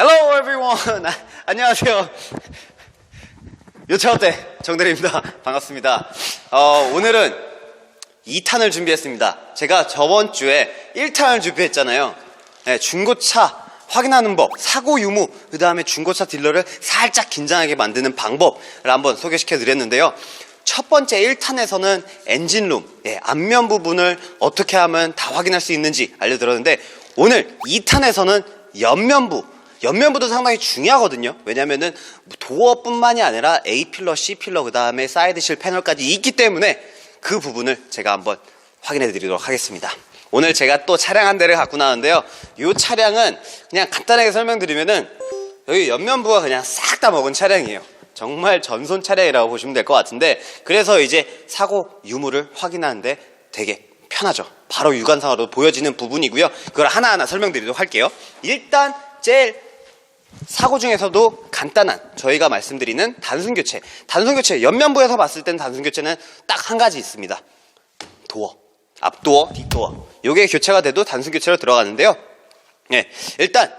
Hello everyone. 아, 안녕하세요. 요차어때 정대리입니다. 반갑습니다. 어, 오늘은 2탄을 준비했습니다. 제가 저번 주에 1탄을 준비했잖아요. 네, 중고차 확인하는 법, 사고 유무, 그 다음에 중고차 딜러를 살짝 긴장하게 만드는 방법을 한번 소개시켜 드렸는데요. 첫 번째 1탄에서는 엔진룸, 예, 앞면 부분을 어떻게 하면 다 확인할 수 있는지 알려드렸는데 오늘 2탄에서는 옆면부, 옆면부도 상당히 중요하거든요. 왜냐면은 도어뿐만이 아니라 A 필러, C 필러, 그 다음에 사이드 실 패널까지 있기 때문에 그 부분을 제가 한번 확인해 드리도록 하겠습니다. 오늘 제가 또 차량 한 대를 갖고 나왔는데요. 이 차량은 그냥 간단하게 설명드리면은 여기 옆면부가 그냥 싹 다 먹은 차량이에요. 정말 전손 차량이라고 보시면 될 것 같은데 그래서 이제 사고 유무를 확인하는데 되게 편하죠. 바로 육안상으로 보여지는 부분이고요. 그걸 하나하나 설명드리도록 할게요. 일단 제일 사고 중에서도 간단한 저희가 말씀드리는 단순 교체. 단순 교체 옆면부에서 봤을 때는 단순 교체는 딱 한 가지 있습니다. 도어. 앞도어, 뒷도어. 요게 교체가 돼도 단순 교체로 들어가는데요. 예. 일단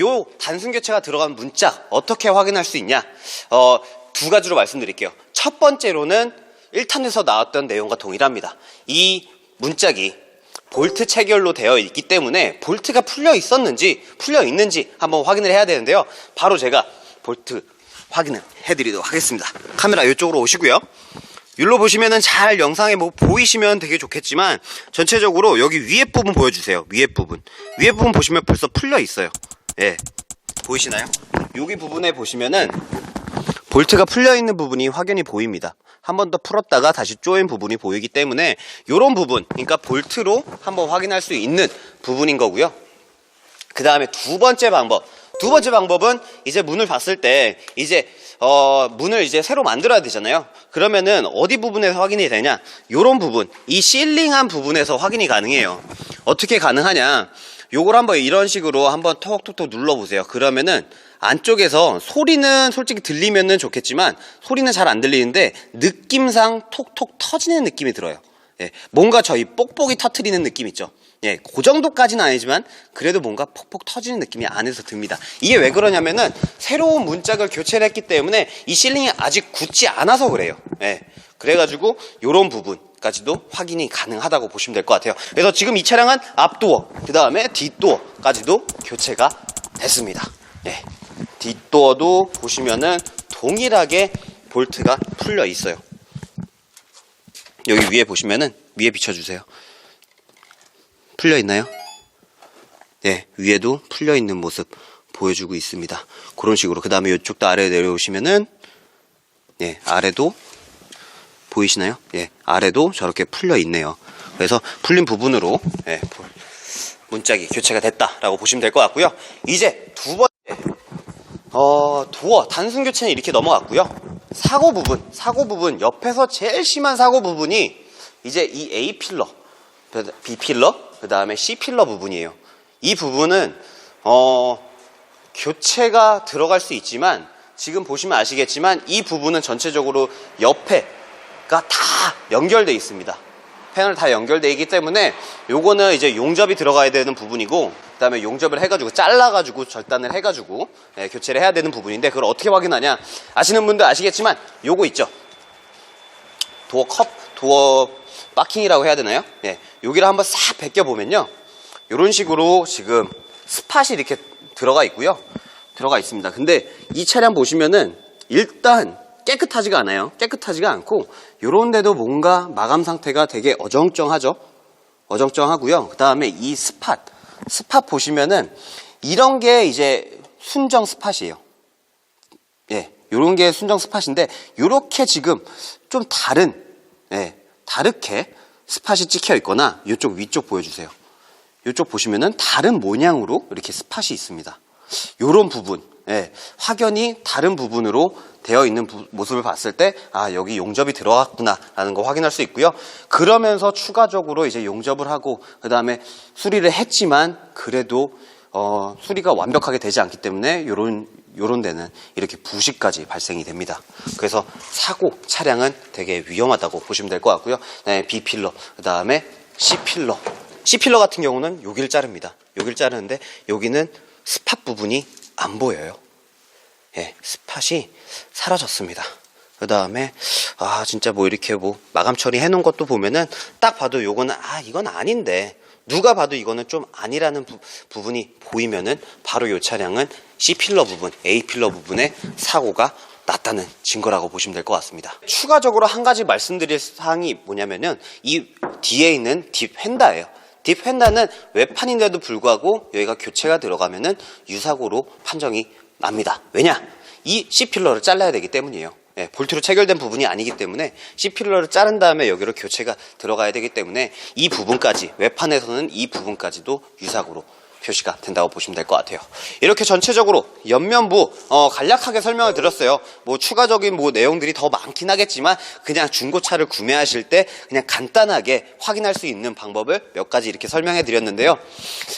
요 단순 교체가 들어간 문짝 어떻게 확인할 수 있냐? 어, 두 가지로 말씀드릴게요. 첫 번째로는 1탄에서 나왔던 내용과 동일합니다. 이 문짝이 볼트 체결로 되어 있기 때문에 볼트가 풀려 있었는지 풀려 있는지 한번 확인을 해야 되는데요. 바로 제가 볼트 확인을 해드리도록 하겠습니다. 카메라 이쪽으로 오시고요. 여기로 보시면은 잘 영상에 뭐 보이시면 되게 좋겠지만 전체적으로 여기 위에 부분 보여주세요. 위에 부분. 위에 부분 보시면 벌써 풀려 있어요. 예. 보이시나요? 여기 부분에 보시면은 볼트가 풀려 있는 부분이 확연히 보입니다. 한 번 더 풀었다가 다시 조인 부분이 보이기 때문에 이런 부분, 그러니까 볼트로 한번 확인할 수 있는 부분인 거고요. 그 다음에 두 번째 방법. 두 번째 방법은 이제 문을 봤을 때 이제 어, 문을 이제 새로 만들어야 되잖아요. 그러면은 어디 부분에서 확인이 되냐? 요런 부분, 이 실링한 부분에서 확인이 가능해요. 어떻게 가능하냐? 요걸 한번 이런 식으로 한번 톡톡톡 눌러보세요. 그러면은 안쪽에서 소리는 솔직히 들리면은 좋겠지만 소리는 잘 안 들리는데 느낌상 톡톡 터지는 느낌이 들어요. 예, 뭔가 저희 뽁뽁이 터트리는 느낌 있죠. 예, 그 정도까지는 아니지만 그래도 뭔가 폭폭 터지는 느낌이 안에서 듭니다. 이게 왜 그러냐면은 새로운 문짝을 교체를 했기 때문에 이 실링이 아직 굳지 않아서 그래요. 예, 그래가지고 요런 부분 까지도 확인이 가능하다고 보시면 될 것 같아요. 그래서 지금 이 차량은 앞도어, 그 다음에 뒷도어까지도 교체가 됐습니다. 예, 뒷도어도 보시면은 동일하게 볼트가 풀려 있어요. 여기 위에 보시면은 위에 비춰주세요. 풀려 있나요? 네, 위에도 풀려 있는 모습 보여주고 있습니다. 그런 식으로 그 다음에 이쪽도 아래 내려오시면은 네, 아래도 보이시나요? 예, 아래도 저렇게 풀려 있네요. 그래서 풀린 부분으로 예, 문짝이 교체가 됐다라고 보시면 될 것 같고요. 이제 두 번째 어, 도어 단순 교체는 이렇게 넘어갔고요. 사고 부분, 사고 부분 옆에서 제일 심한 사고 부분이 이제 이 A 필러, B 필러, 그 다음에 C 필러 부분이에요. 이 부분은 어, 교체가 들어갈 수 있지만 지금 보시면 아시겠지만 이 부분은 전체적으로 옆에가 다 연결돼 있습니다. 패널 다 연결돼 있기 때문에 요거는 이제 용접이 들어가야 되는 부분이고 그다음에 용접을 해가지고 잘라가지고 절단을 해가지고 예, 교체를 해야 되는 부분인데 그걸 어떻게 확인하냐? 아시는 분들 아시겠지만 요거 있죠? 도어 컵 도어 바킹이라고 해야 되나요? 예, 여기를 한번 싹 벗겨 보면요. 이런 식으로 지금 스팟이 이렇게 들어가 있고요. 들어가 있습니다. 근데 이 차량 보시면은 일단 깨끗하지가 않아요. 깨끗하지가 않고 요런 데도 뭔가 마감 상태가 되게 어정쩡하죠. 어정쩡하고요. 그 다음에 이 스팟, 스팟 보시면은 이런 게 이제 순정 스팟이에요. 예, 요런 게 순정 스팟인데 요렇게 지금 좀 다른, 예, 다르게 스팟이 찍혀 있거나 이쪽 위쪽 보여주세요. 이쪽 보시면은 다른 모양으로 이렇게 스팟이 있습니다. 요런 부분, 예, 확연히 다른 부분으로 되어 있는 부, 모습을 봤을 때, 아, 여기 용접이 들어갔구나, 라는 거 확인할 수 있고요. 그러면서 추가적으로 이제 용접을 하고, 그 다음에 수리를 했지만, 그래도, 어, 수리가 완벽하게 되지 않기 때문에, 요런, 요런 데는 이렇게 부식까지 발생이 됩니다. 그래서 사고 차량은 되게 위험하다고 보시면 될 것 같고요. 네, B필러, 그 다음에 C필러. C필러 같은 경우는 여기를 자릅니다. 여기를 자르는데, 여기는 스팟 부분이 안 보여요. 예, 스팟이 사라졌습니다. 그 다음에, 아, 진짜 뭐 이렇게 뭐 마감 처리 해놓은 것도 보면은 딱 봐도 요거는, 아, 이건 아닌데. 누가 봐도 이거는 좀 아니라는 부, 부분이 보이면은 바로 요 차량은 C 필러 부분, A 필러 부분에 사고가 났다는 증거라고 보시면 될 것 같습니다. 추가적으로 한 가지 말씀드릴 사항이 뭐냐면은 이 뒤에 있는 딥 휀다예요. 딥 휀다는 외판인데도 불구하고 여기가 교체가 들어가면은 유사고로 판정이 납니다. 왜냐? 이 C필러를 잘라야 되기 때문이에요. 예, 볼트로 체결된 부분이 아니기 때문에 C필러를 자른 다음에 여기로 교체가 들어가야 되기 때문에 이 부분까지 외판에서는 이 부분까지도 유사고로 표시가 된다고 보시면 될 것 같아요. 이렇게 전체적으로 옆면부 어, 간략하게 설명을 드렸어요. 뭐 추가적인 뭐 내용들이 더 많긴 하겠지만 그냥 중고차를 구매하실 때 그냥 간단하게 확인할 수 있는 방법을 몇 가지 이렇게 설명해 드렸는데요.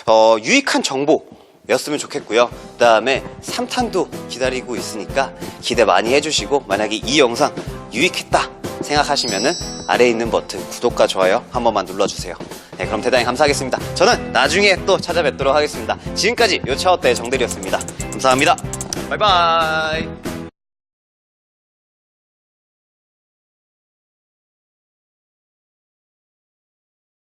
어, 유익한 정보 였으면 좋겠고요. 그 다음에 3탄도 기다리고 있으니까 기대 많이 해주시고 만약에 이 영상 유익했다 생각하시면은 아래에 있는 버튼 구독과 좋아요 한 번만 눌러주세요. 네, 그럼 대단히 감사하겠습니다. 저는 나중에 또 찾아뵙도록 하겠습니다. 지금까지 요차어때 정대리였습니다. 감사합니다. 바이바이.